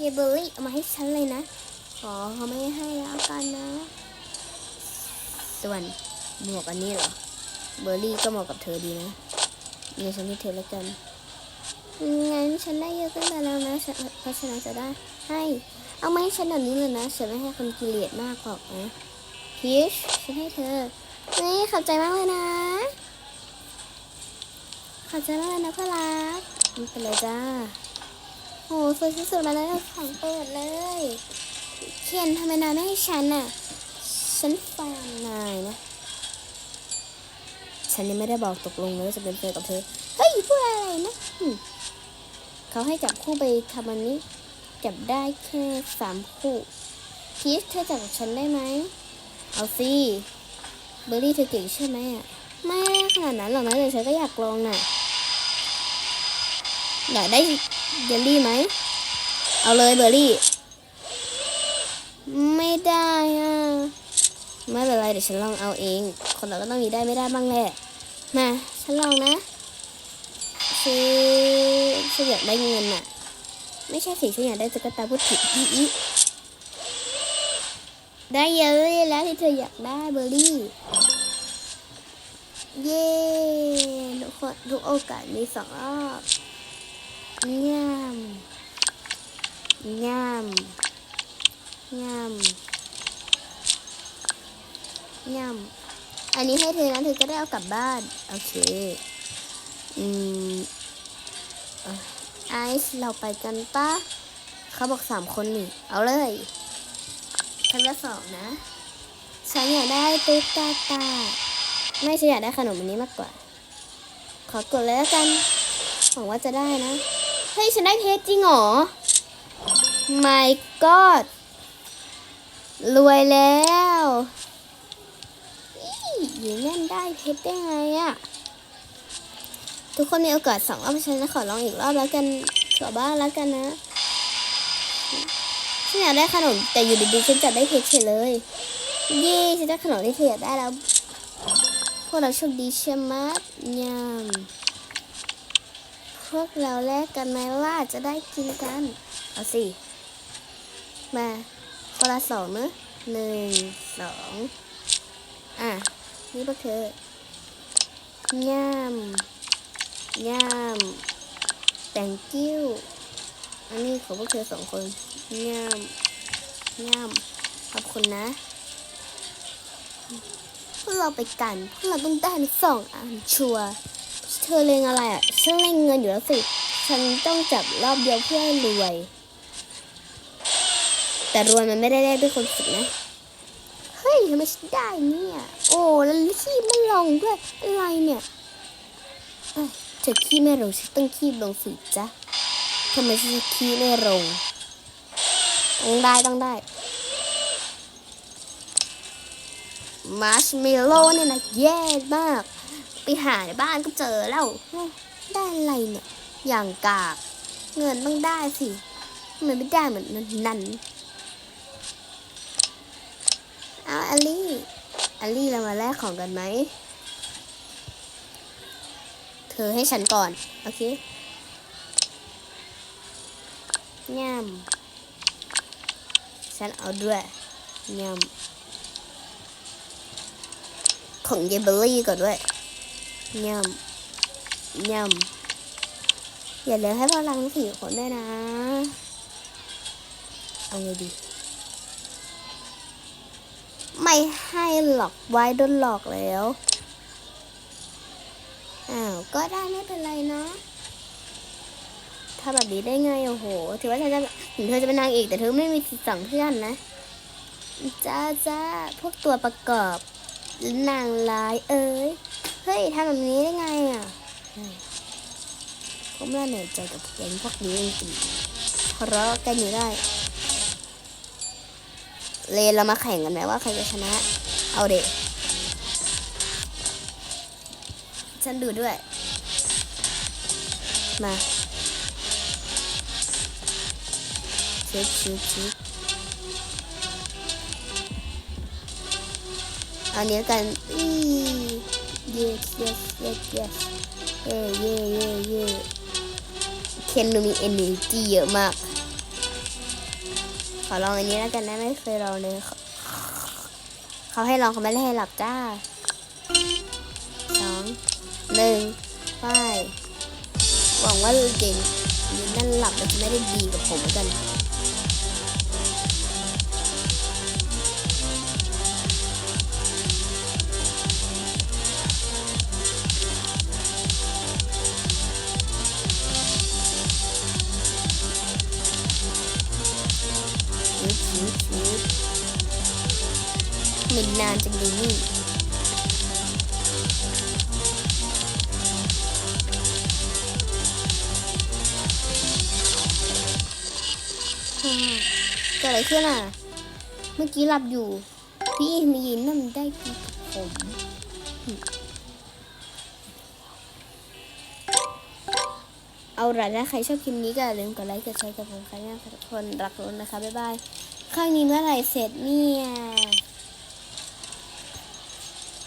เยเบอร์รี่เอามาให้ฉันเลยนะ ขอเขาไม่ให้แล้วกันนะ ส่วนหมวกอันนี้เหรอ เบอร์รี่ก็เหมาะกับเธอดีนะในฉันที่เธอแล้วกัน งั้นฉันได้เยอะขึ้นไปแล้วนะเพราะฉะนั้นจะได้ให้ เอามาให้ฉันแบบนี้เลยนะ ฉันไม่ให้คนกิเลสมากหรอกนะพีชฉันให้เธอ นี่ขอบใจมากเลยนะ ขอบใจมากเลยนะเพื่อนรักไม่เป็นไรจ้า โหสวยที่สุดมาแล้วของเปิดเลยเคนทำไมนายไม่ให้ฉันน่ะ ฉันฟังนายนะ ฉันยังไม่ได้บอกตกลงเลยว่าจะเป็นแฟนกับเธอ เฮ้ยพูดอะไรนะเขาให้จับคู่ไปทำอันนี้ จับได้แค่สามคู่ พีชเธอจับกับฉันได้ไหม เอาสิเบอร์รี่เธอเก่งใช่ไหมอะ ไม่ขนาดนั้นหรอกนะแต่ฉันก็อยากลองน่ะอยากได้ เยลลี่ไหม เอาเลยเบอร์รี่ ไม่ได้อะ ไม่เป็นไรเดี๋ยวฉันลองเอาเอง คนเราก็ต้องมีได้ไม่ได้บ้างแหละ มา ฉันลองนะคือฉันอยากได้เงินน่ะ ไม่ใช่สิฉันอยากได้ตุ๊กตาพูดผิดอีอีได้เยอะแล้วที่เธออยากได้เบอร์รี่ เย้ทุกคนทุกโอกาสมีสองรอบ ง่ามง่ามง่ามง่ามอันนี้ให้เธอนะเธอจะได้เอากลับบ้าน โอเค อืมอ่อไอซ์เราไปกันปะเขาบอกสามคนนี่ เอาเลยฉันละสองนะ ฉันอยากได้ตุ๊กตาตา ไม่ฉันอยากได้ขนมอันนี้มากกว่า ขอกดเลยแล้วกัน หวังว่าจะได้นะ ฮ้ยฉันได้เพชรจริงเหรอ my god รวยแล้วอี้อยู่นั่นได้เพชรได้ไงอะทุกคนมีโอกาสสองรอบฉันจะขอลองอีกรอบแล้วกันขอบ้างแล้วกันนะฉันอยากได้ขนมแต่อยู่ดีๆฉันจับได้เพชรเฉยเลยเย้ฉันได้ขนมที่เธออยากได้แล้ว พวกเราโชคดีใช่ไหมยาม พวกเราแลกกันไหมว่าจะได้กินกัน เอาสิ มาคนละสองเนอะหนึ่งสองอะ นี่พวกเธอย่ามย่าม thank you อันนี้ของพวกเธอสองคนย่ามย่ามขอบคุณนะพวกเราไปกันพวกเราต้องได้สองอันชัวร์ ธอเลงอะไรอะ ฉันเลงเงินอยู่แล้วสิ ฉันต้องจับรอบเดียวเพื่อให้รวย แต่รวยมันไม่ได้ได้ด้วยคนฝึกนะ เฮ้ยทำไมฉันได้เนี่ย โอ้แล้วขี้ไม่ลงด้วยอะไรเนี่ยเอ้ยเธอขี้ไม่ลงฉันต้องขี้ลงสิจ๊ะทำไมฉันขี้ไม่ลงต้องได้ต้องได้มาร์ชเมลโล่เนี่ยนะแย่มาก ไปหาในบ้านก็เจอแล้ว ได้อะไรเนี่ย อย่างกาก เงินต้องได้สิทำไมไม่ได้เหมือนนั้นเอาอลลี่อลลี่เรามาแลกของกันไหม เธอให้ฉันก่อน โอเคง่ามฉันเอาด้วยง่ามของเยเบอรี่ก่อนด้วย ง่ามง่ามอย่าเหลือให้พลังสี่คนได้นะ เอาไงดี ไม่ให้หลอกไว้โดนหลอกแล้ว อ้าว ก็ได้ไม่เป็นไรเนาะถ้าแบบนี้ได้ไงโอ้โห ถือว่าเธอจะถึงเธอจะเป็นนางเอกแต่เธอไม่มีสิทธิ์สั่งเพื่อนนะจ้าจ้าพวกตัวประกอบนางร้ายเอ้ย ทำแบบนี้ได้ไงอะเฮ้ยผมน่าเหนื่อยใจกับแก๊งพวกนี้จริงๆเพราะกันอยู่ได้ เลนเรามาแข่งกันไหมว่าใครจะชนะ เอาเด็กฉันดูด้วย มาชิดชิดชิดเอาเนี้ยกันอี yes yes yes yes เย่เย่เย่เย่เคนดูมี energy เยอะมาก ขอลองอันนี้แล้วกันนะ ไม่เคยลองเลย เขาให้ลองเขาไม่ได้ให้หลับจ้าสองหนึ่งไปหวังว่าเด่นนั่นหลับจะไม่ได้ดีกับผมกัน ชิบชิบชิบไม่นานจังเลยนี่ฮ่าเกิดอะไรขึ้นอะ เมื่อกี้หลับอยู่ พี่มียินนั่นได้กินกับผมเอาละนะใครชอบคลิปนี้ก็อย่าลืมกดไลค์ กดแชร์กับผมค่ะเนี่ยทุกคนรักรถนะคะ บ๊ายบาย ข้างนี้เมื่อไหร่เสร็จเนี่ย